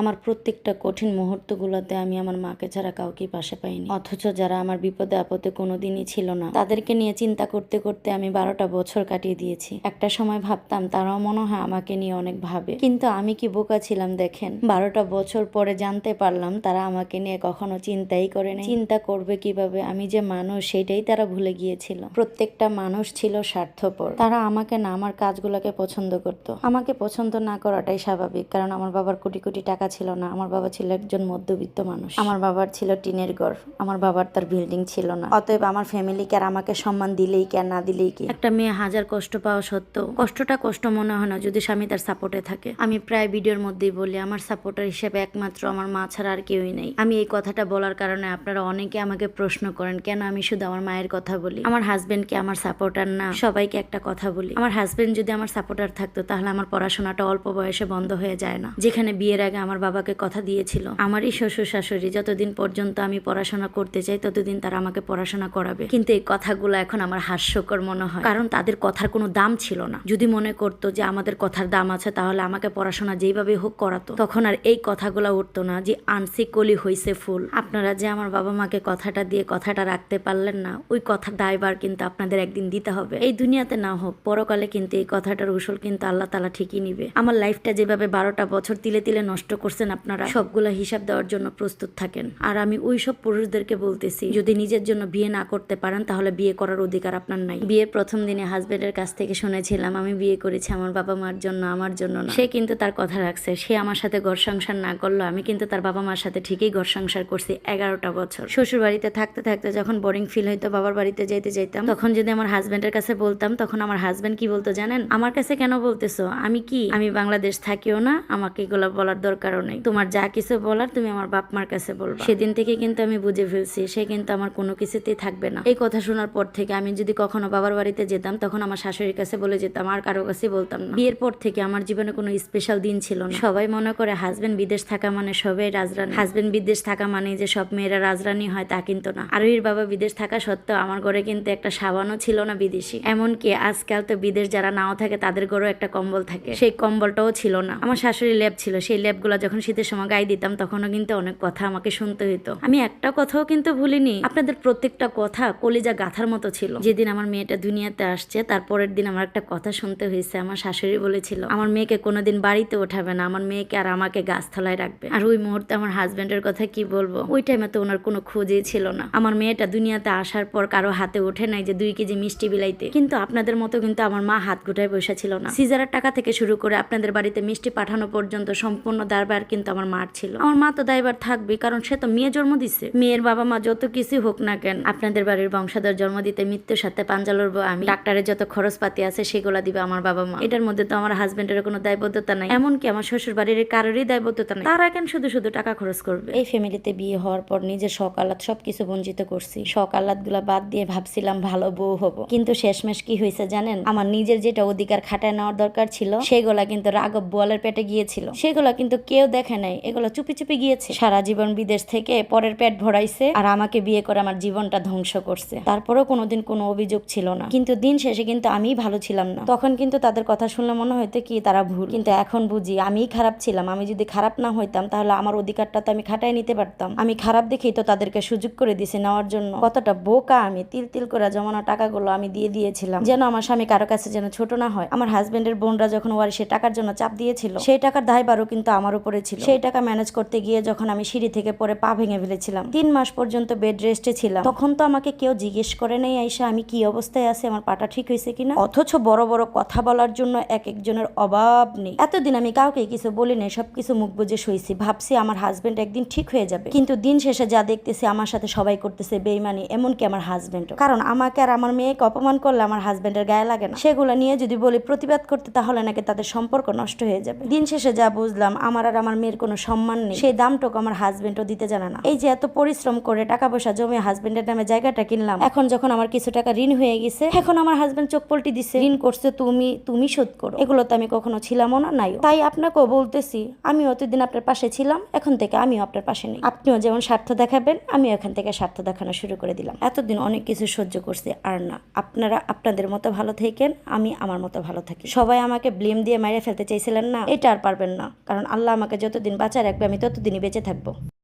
আমার প্রত্যেকটা কঠিন মুহূর্তগুলোতে আমি আমার মাকে ছাড়া কাউকে পাশে পাইনি। অথচ যারা আমার বিপদে আপদে কোনোদিনই ছিল না, তাদেরকে নিয়ে চিন্তা করতে করতে আমি বারোটা বছর কাটিয়ে দিয়েছি। একটা সময় ভাবতাম, তারাও মনে হয় আমাকে নিয়ে অনেক ভাবে। কিন্তু আমি কি বোকা ছিলাম দেখেন? বারোটা বছর পরে জানতে পারলাম, তারা আমাকে নিয়ে কখনো চিন্তাই করেনি চিন্তা করবে কীভাবে? আমি যে মানুষ, সেটাই তারা ভুলে গিয়েছিল। প্রত্যেকটা মানুষ ছিল স্বার্থপর। তারা আমাকে না, আমার কাজগুলোকে পছন্দ করত। আমাকে পছন্দ না করাটাই স্বাভাবিক, কারণ আমার বাবার কোটি কোটি টাকা ছিল না আমার বাবা ছিল একজন মধ্যবিত্ত মানুষ। আমার বাবার ছিল টিনের ঘর আমার বাবার তার বিল্ডিং ছিল না। অতএব আমার ফ্যামিলিকে আর আমাকে সম্মান দিলেই কি আর না দিলেই কি? একটা মেয়ে হাজার কষ্ট পাওয়া সত্ত্বেও কষ্টটা কষ্ট মনে হয় না যদি স্বামী তার সাপোর্টে থাকে। আমি প্রায় ভিডিওর মধ্যেই বলি আমার সাপোর্টার হিসেবে একমাত্র আমার মা ছাড়া আর কেউই নেই। আমি এই কথাটা বলার কারণে আপনারা অনেকে আমাকে প্রশ্ন করেন কেন আমি শুধু আমার মায়ের কথা বলি? আমার হাজবেন্ড কি আমার সাপোর্টার না? সবাইকে একটা কথা বলি আমার হাজবেন্ড যদি আমার সাপোর্টার থাকতো তাহলে আমার পড়াশোনাটা অল্প বয়সে বন্ধ হয়ে যায় না। যেখানে বিয়ের আগে আমার বাবাকে কথা দিয়েছিল। আমারই শ্বশুর শাশুড়ি যতদিন পর্যন্ত আমি পড়াশোনা করতে চাই, ততদিন তারা আমাকে পড়াশোনা করাবে। কিন্তু এই কথাগুলো এখন আমার হাস্যকর মনে হয়। কারণ তাদের কথার কোনো দাম ছিল না। যদি মনে করতো যে আমাদের কথার দাম আছে, তাহলে আমাকে পড়াশোনা যেইভাবে হোক করাতো। তখন আর এই কথাগুলো উঠতো না যে, আনসি কলি হইছে ফুল। আপনারা যে আমার বাবা মাকে কথাটা দিয়ে কথাটা রাখতে পারলেন না, ওই কথার দায়বার কিন্তু আপনাদের একদিন দিতে হবে। এই দুনিয়াতে না হোক, পরকালে কিন্তু এই কথাটার উসুল কিন্তু আল্লাহ তালা ঠিকই নিবে। আমার লাইফটা যেভাবে বারোটা বছর তিলে তিলে নষ্ট করছেন আপনারা? সবগুলা হিসাব দেওয়ার জন্য প্রস্তুত থাকেন। আর আমি ওই সব পুরুষদেরকে বলতেছি যদি নিজের জন্য বিয়ে না করতে পারেন তাহলে বিয়ে করার অধিকার আপনার নাই। বিয়ের প্রথম দিনে হাজবেন্ডের কাছ থেকে শুনেছিলাম আমি বিয়ে করেছি আমার বাবা মার জন্য আমার জন্য না। সে কিন্তু তার কথা রাখছে। সে আমার সাথে ঘর সংসার না করল আমি কিন্তু তার বাবা মার সাথে ঠিকই ঘর সংসার করছি এগারোটা বছর। শ্বশুর বাড়িতে থাকতে থাকতে যখন বোরিং ফিল হইতো বাবার বাড়িতে যেতে যেতাম তখন যদি আমার হাজবেন্ডের কাছে বলতাম তখন আমার হাজবেন্ড কি বলতো জানেন? আমার কাছে কেন বলতেছো? আমি কি? আমি বাংলাদেশ থাকিও না? আমাকে এগুলো বলার দরকারও নেই তোমার যা কিছু বলার তুমি আমার বাপ মার কাছে বলবা। সেদিন থেকে কিন্তু আমি বুঝে ফেলছি, সে কিন্তু আমার কোনো কিছুতেই থাকবে না। এই কথা শোনার পর থেকে আমি যদি কখনো বাবার বাড়িতে যেতাম, তখন আমার শাশুড়ির কাছে বলে যেতাম, আর কারও কাছে বলতাম না। বিয়ের পর থেকে আমার জীবনে কোনো স্পেশাল দিন ছিল না। সবাই মনে করে হাজবেন্ড বিদেশ থাকা মানে সবাই রাজরানী। হাজবেন্ড বিদেশ থাকা মানে যে সব মেয়েরা রাজরানী হয় তা কিন্তু না। আরোহীর বাবা বিদেশ থাকা সত্ত্বেও আমার ঘরে কিন্তু একটা সাবানও ছিল না বিদেশি। এমনকি আজকাল তো বিদেশ যারা নাও থাকে, তাদের ঘরেও একটা কম্বল থাকে। সেই কম্বলটাও ছিল না। আমার শাশুড়ি ল্যাব ছিল, সেই ল্যাবগুলো যখন শীতের সময় গায়ে দিতাম, তখনও কিন্তু অনেক কথা আমাকে শুনতে হইতো। আমি একটা কথাও কিন্তু ভুলিনি। আপনাদের প্রত্যেকটা কথা কলিজা গাথার মতো ছিল। যেদিন আমার মেয়েটা দুনিয়াতে আসছে তারপরের দিন আমার একটা কথা শুনতে হয়েছে আমার শাশুড়ি বলেছিল, আমার মেয়েকে কোনোদিন বাড়িতে ওঠাবে না। আমার মেয়েকে আর আমাকে গাছতলায় রাখবে। আর ওই মুহূর্তে আমার হাজব্যান্ডের কথা কি বলব? ওই টাইমে তো ওনার কোনো খোঁজই ছিল না। আমার মেয়েটা দুনিয়াতে আসার পর কারও হাতে ওঠে নাই যে দুই কেজি মিষ্টি বিলাইতে। কিন্তু আপনাদের মতো কিন্তু আমার মা হাত গোটায় বসে ছিল না। সিজারের টাকা থেকে শুরু করে আপনাদের বাড়িতে মিষ্টি পাঠানো পর্যন্ত সম্পূর্ণ দায়বার কিন্তু আমার মার ছিল। আমার মা তো দায়বার থাকবে, কারণ সে তো মেয়ে জন্ম দিছে। মেয়ের বাবা মা যত কিছু হোক না কেন, আপনাদের বাড়ির বংশধর জন্ম দিতে, মৃত্যুর সাথে পাঞ্জা লড়বো আমি। ডাক্তারের যত খরচপাতি আছে, সেগুলা দিবে আমার বাবা মা। এটার মধ্যে তো আমার হাজবেন্ডের কোনো দায়বদ্ধতা নাই। এমনকি আমার শ্বশুর বাড়ির কারোরই দায়বদ্ধতা নাই। তারা কেন শুধু শুধু টাকা খরচ করবে? এই ফ্যামিলিতে বিয়ে হওয়ার পর নিজের শখ আহ্লাদ সবকিছু বঞ্চিত করছি। শখ আহ্লাদগুলা বাদ দিয়ে ভাবছিলাম ভালো বউ হব। কিন্তু শেষমেশ কি হয়েছে জানেন? আমার নিজের যেটা অধিকার খাটায় নেওয়ার দরকার ছিল, সেগুলা কিন্তু রাঘব বোয়ালের পেটে গিয়েছিল। সেগুলা কিন্তু কেউ দেখে নাই। এগুলো চুপি চুপি গিয়েছে। সারা জীবন বিদেশ থেকে পরের পেট ভরাইছে আর আমাকে বিয়ে করে আমার জীবনটা ধ্বংস করছে। তারপরেও কোনোদিন কোনো অভিযোগ ছিল না। কিন্তু দিন শেষে কিন্তু আমিই ভালো ছিলাম না। তখন কিন্তু তাদের কথা শুনলে মনে হইতো কি তারা ভুল। কিন্তু এখন বুঝি আমিই খারাপ ছিলাম। আমি যদি খারাপ না হইতাম তাহলে আমার অধিকারটা তো আমি খাটাই নিতে পারতাম। আমি খারাপ দেখেই তো তাদেরকে সুযোগ করে দিছি নেওয়ার জন্য। কতটা বোকা আমি, তিল তিল করে জমানো টাকাগুলো আমি দিয়ে দিয়েছিলাম। যেন আমার স্বামী কারও কাছে যেন ছোট না হয়। আমার হাজবেন্ডের বোনরা যখন ওয়ারিসে টাকার জন্য চাপ দিয়েছিল, সেই টাকার দায়বারও কিন্তু আমার উপরে ছিল সেই টাকা ম্যানেজ করতে গিয়ে যখন আমি সিঁড়ি থেকে পরে পা ভেঙে ফেলেছিলাম, তিন মাস পর্যন্ত বেড রেস্টে ছিলাম। তখন তো আমাকে কেউ জিজ্ঞেস করে নেই আইসা আমি কি অবস্থায় আছি? আমার পাটা ঠিক হয়েছে কিনা? অথচ বড় বড় কথা বলার জন্য এক একজনের অভাব নেই। এতদিন আমি কাউকে কিছু বলি নাই, সবকিছু মুখ বুঝে শুয়েছি ভাবছি আমার হাজবেন্ড একদিন ঠিক হয়ে যাবে। কিন্তু দিন শেষে যা দেখতেছি, আমার সাথে সবাই করতেছে বেইমানি, এমনকি আমার হাজবেন্ড কারণ আমাকে আর আমার মেয়েকে অপমান করলে আমার হাজবেন্ডের গায়ে লাগে না। সেগুলো নিয়ে যদি বলি প্রতিবাদ করতে, তাহলে নাকি তাদের সম্পর্ক নষ্ট হয়ে যাবে। দিন শেষে যা বুঝলাম, আমার আর আমার মেয়ের কোনো সম্মান নেই। সেই দামটুকু আমার হাজবেন্ডও দিতে জানে না। এই যে এত পরিশ্রম করে টাকা পয়সা জমে হাজবেন্ডের নামে জায়গাটা কিনলাম, এখন যখন আমার কিছু টাকা ঋণ হয়ে গেছে, এখন আমার হাজবেন্ড চোখ পল্টি দিছে, ঋণ করছে তুমি তুমি শোধ করো। এগুলো তো আমি কখনো ছিলামও না নাই তাই আপনাকেও বলতেছি আমি অতদিন আপনার পাশে ছিলাম, এখন থেকে আমিও আপনার পাশে নেই। আপনিও যেমন স্বার্থ দেখাবেন আমি এখান থেকে স্বার্থ দেখানো শুরু করে দিলাম। এতদিন অনেক কিছু সহ্য করছি, আর না। আপনারা আপনাদের মতো ভালো থাকেন, আমি আমার মতো ভালো থাকি। সবাই আমাকে ব্লেম দিয়ে মেরে ফেলতে চাইছিলেন না, এটা আর পারবেন না, কারণ আল্লাহ আমাকে আমাকে যতদিন বাঁচা রাখবে আমি ততদিনই বেঁচে থাকব।